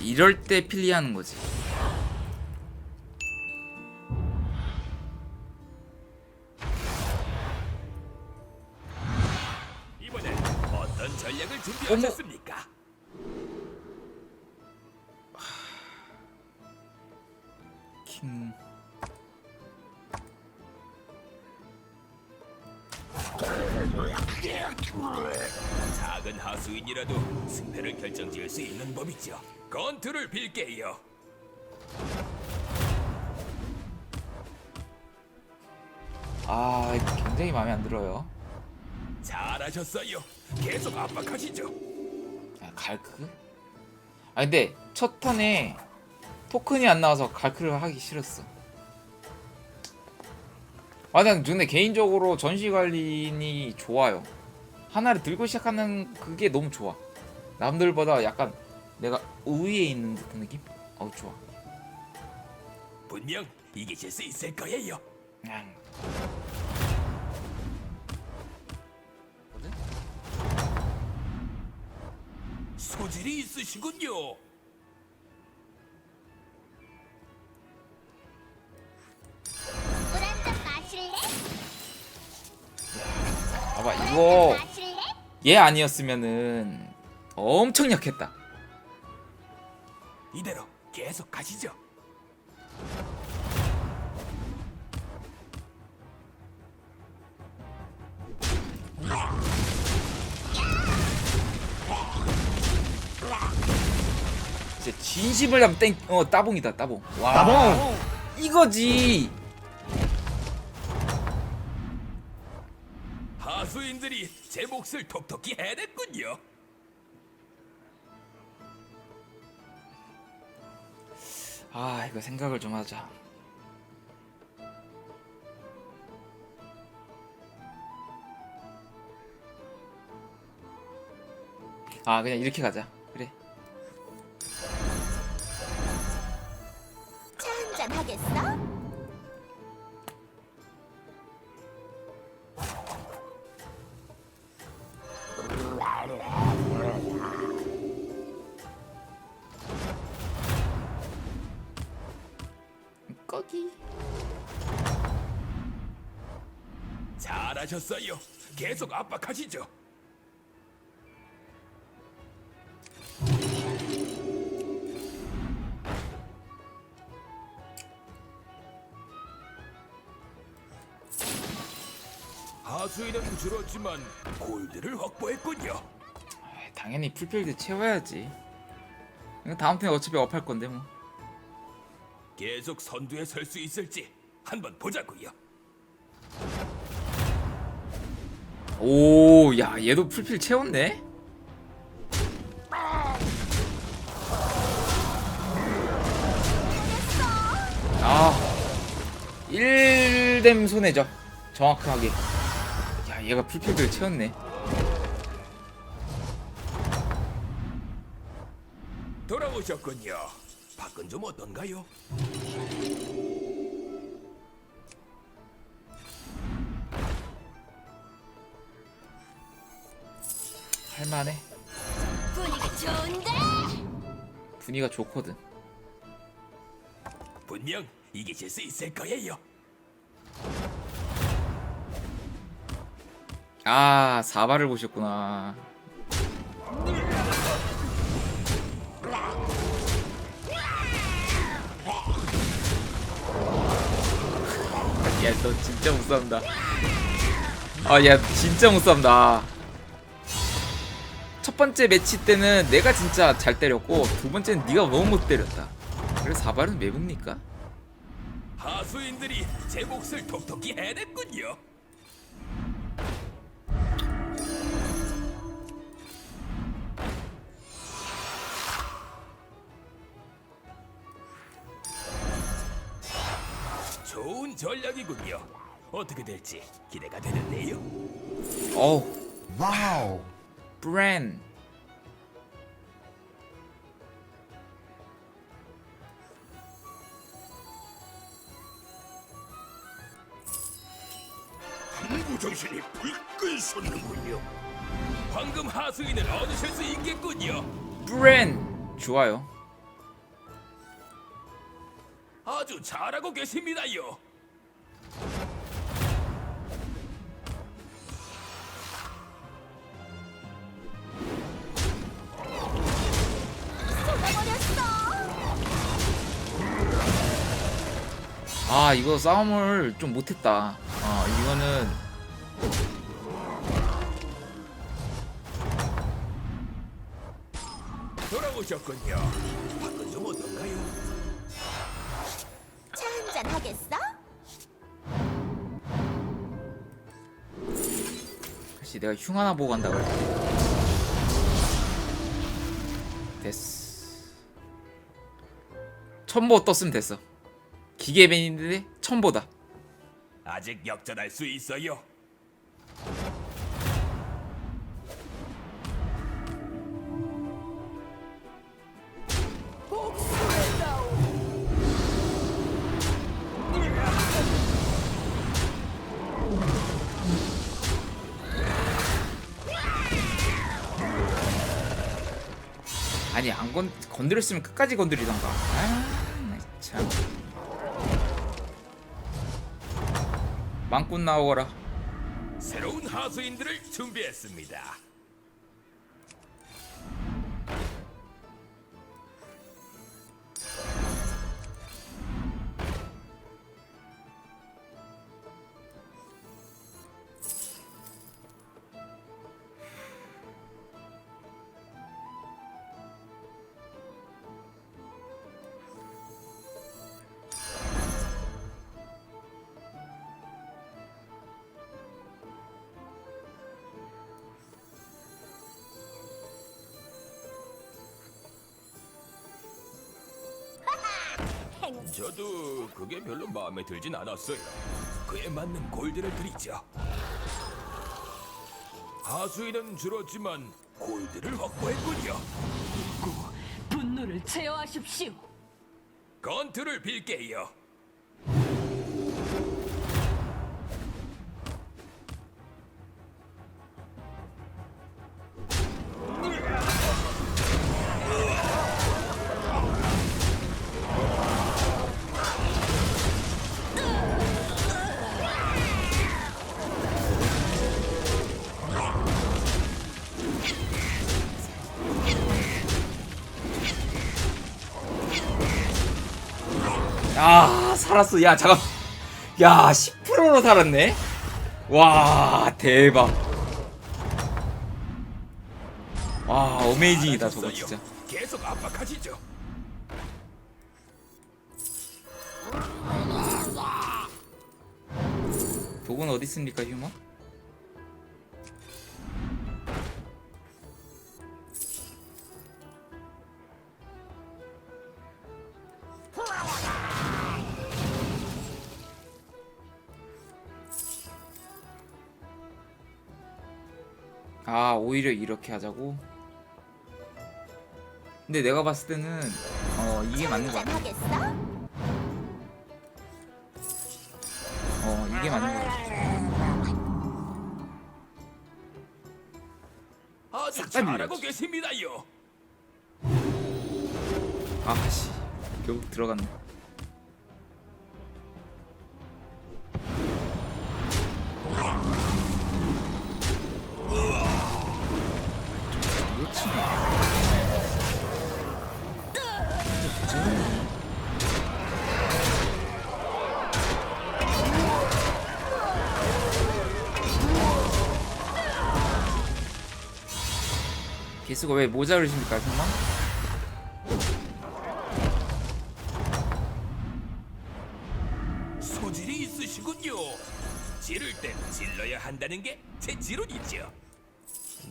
이럴 때 필리하는 거지. 어떤 건투를 빌게요. 아 굉장히 마음에 안 들어요. 잘하셨어요. 계속 압박하시죠. 아, 갈크? 아 근데 첫 턴에 토큰이 안 나와서 갈크를 하기 싫었어. 아, 난 근데 개인적으로 전시 관리인이 좋아요. 하나를 들고 시작하는 그게 너무 좋아. 남들보다 약간 내가 우위에 있는 듯한 느낌? 어 좋아. 분명 이기실 수 있을 거예요. 그냥 소질이 있으시군요. 물한잔 마실래? 봐봐 물 이거 마실래? 얘 아니었으면은 엄청 약했다. 이대로 계속 가시죠. 진짜 진심을 담은 땡, 어 따봉이다 따봉. 와. 따봉. 이거지. 하수인들이 제 몫을 톡톡히 해냈군요. 아 이거 생각을 좀 하자. 아 그냥 이렇게 가자. 잘하셨어요. 계속 압박하시죠. 하수인은 줄었지만 골드를 확보했군요. 아, 당연히 풀필드 채워야지. 이거 다음 턴에 어차피 업할 건데 뭐. 계속 선두에 설 수 있을지 한번 보자고요. 오, 야 얘도 풀필 채웠네. 아, 1뎀 손해죠. 정확하게. 야, 얘가 풀필드를 채웠네. 돌아오셨군요. 밖은 좀 어떤가요? 할만해. 분위기 좋은데? 분위기가 좋거든. 분명 이기실 수 있을 거예요. 아, 사바를 보셨구나. 야, 너 진짜 못 싸운다. 아, 야, 진짜 못 싸운다. 첫 번째 매치 때는 내가 진짜 잘 때렸고 두 번째는 네가 너무 못 때렸다. 그래서 사발은 왜 봅니까? 하수인들이 제 몫을 톡톡히 해냈군요. 좋은 전략이군요. 어떻게 될지 기대가 되는데요. 어우, 와우. 브랜 탐구 정신이 불끈 솟는군요. 방금 하수인을 얻으실 수 있겠군요. 브랜 좋아요 아주 잘하고 계십니다요. 아 이거 싸움을 좀 못했다 아 이거는 돌아오셨군요. 밖은 좀 어떤가요? 차 한잔 하겠어? 다시 내가 흉 하나 보고 간다 그래 됐어 첨보 떴으면 됐어 기계벤인데 첨보다. 아직 역전할 수 있어요. 아니 안 건, 건드렸으면 끝까지 건드리던가. 아 참 망꾼 나오거라 새로운 하수인들을 준비했습니다. 저도 그게 별로 마음에 들진 않았어요. 그에 맞는 골드를 드리죠. 하수인은 줄었지만 골드를 확보했군요. 분노를 제어하십시오. 건투를 빌게요. 살았어 야 잠깐 야 10%로 살았네 와 대박 와 어메이징이다 저거. 진짜 계속 압박하시죠. 독은 어디 있습니까 휴먼? 이렇게 하자고? 근데 내가 봤을 때는 어 이게 맞는 거 같아? 어 이게 맞는 거 같아 아주 잘하고. 계십니다요. 아씨 결국 들어갔네 개수가 왜 모자르십니까 형만? 소질이 있으시군요. 지를 땐 질러야 한다는 게 제 지론이죠.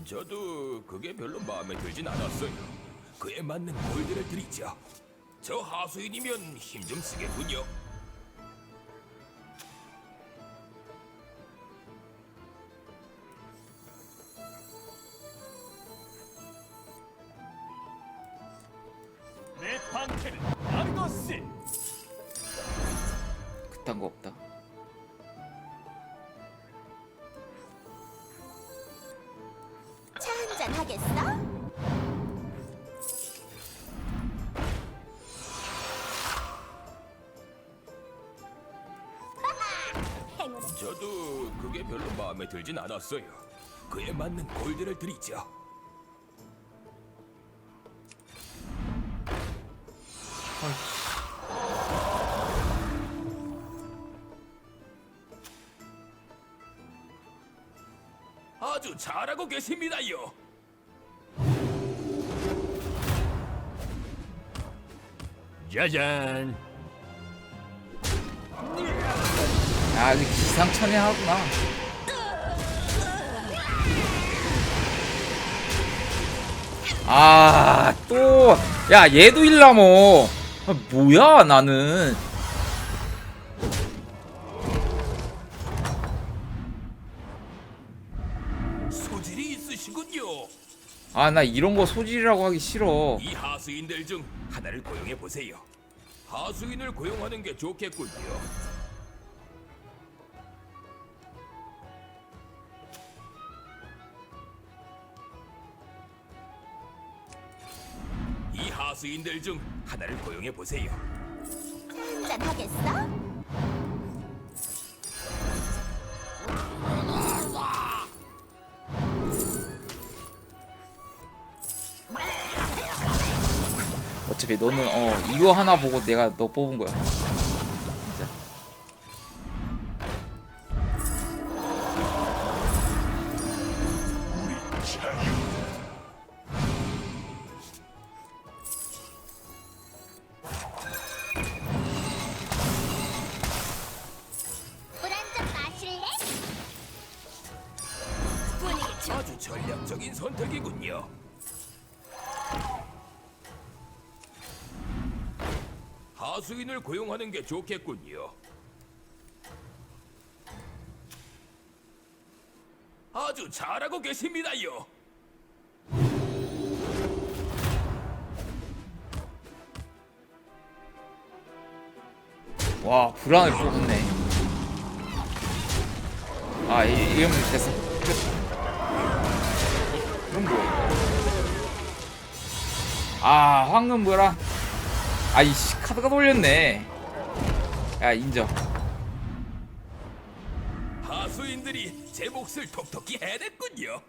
저도 그게 별로 마음에 들진 않았어요. 그에 맞는 골드를 드리죠. 저 하수인이면 힘 좀 쓰겠군요. 못한 거 없다. 차 한잔 하겠어? 저도 그게 별로 마음에 들진 않았어요. 그에 맞는 골드를 드리죠. 어이. 잘하고 계십니다요. 짜잔. 야 이거 기상천외하구나 아 또 야 얘도 일라모 아, 뭐야 나는 아 나 이런 거 소질이라고 하기 싫어 이 하수인들 중 하나를 고용해 보세요. 하수인을 고용하는 게 좋겠군요. 이 하수인들 중 하나를 고용해 보세요. 차 한잔 하겠어? 어차피 너는 어 이거 하나 보고 내가 너 뽑은 거야 진짜 물한 잔 마실래? 분위기 좋 아주 전략적인 선택이군요. 하수인을 고용하는 게 좋겠군요. 아주 잘하고 계십니다요. 와 불안을 뽑았네 아 이, 이러면 됐어 끝 이건 뭐야 아 황금 뭐라 아이씨 카드가 돌렸네 야 인정 하수인들이 제 몫을 톡톡히 해냈군요.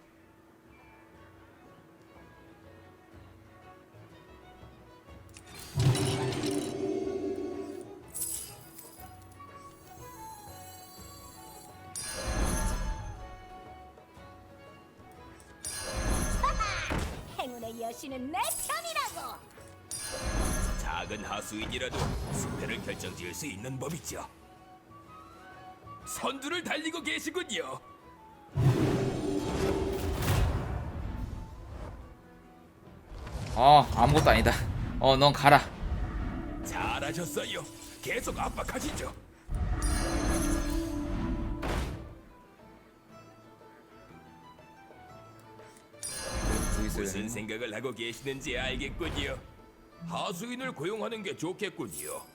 행운의 여신은 내 편이라고. 작은 하수인이라도 승패를 결정지을 수 있는 법이죠. 선두를 달리고 계시군요. 어 아무것도 아니다 어 넌 가라 잘하셨어요. 계속 압박하시죠. 무슨. 생각을 하고 계시는지 알겠군요. 하수인을 고용하는 게 좋겠군요.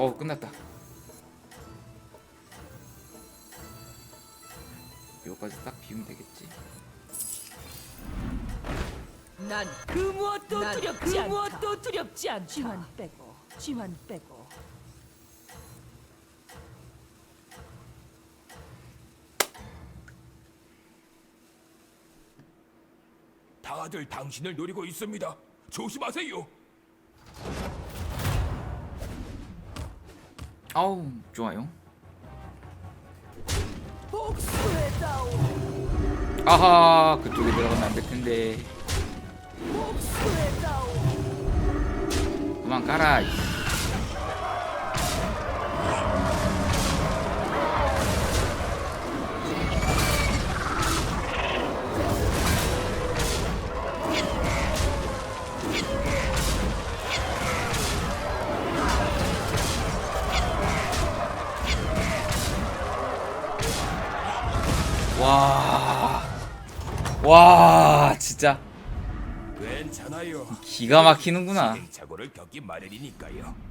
어 끝났다 여기까지 딱 비우면 되겠지 난 그 무엇도 난 두렵지 그 않다. 무엇도 두렵지 않다. 지환 빼고 지환 빼고 다들 당신을 노리고 있습니다. 조심하세요. 아우 좋아요. 아하 그쪽에 들어가면 안 될 텐데. 그만 깔아 기가 막히는구나. 시행착오를 겪기 마련이니까요.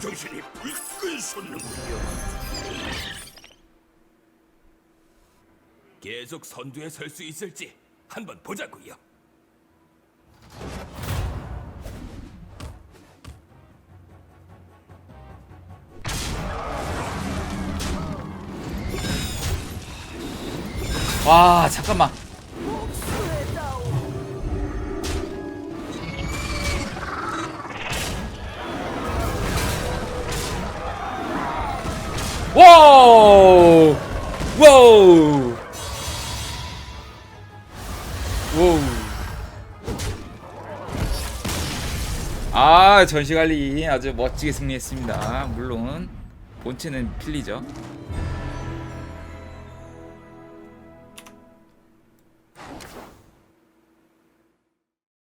정신이 불끈 솟는군요. 계속 선두에 설 수 있을지 한번 보자고요. 와, 잠깐만. 와우! 와우! 아, 전시관리 아주 멋지게 승리했습니다. 물론 본체는 필리죠.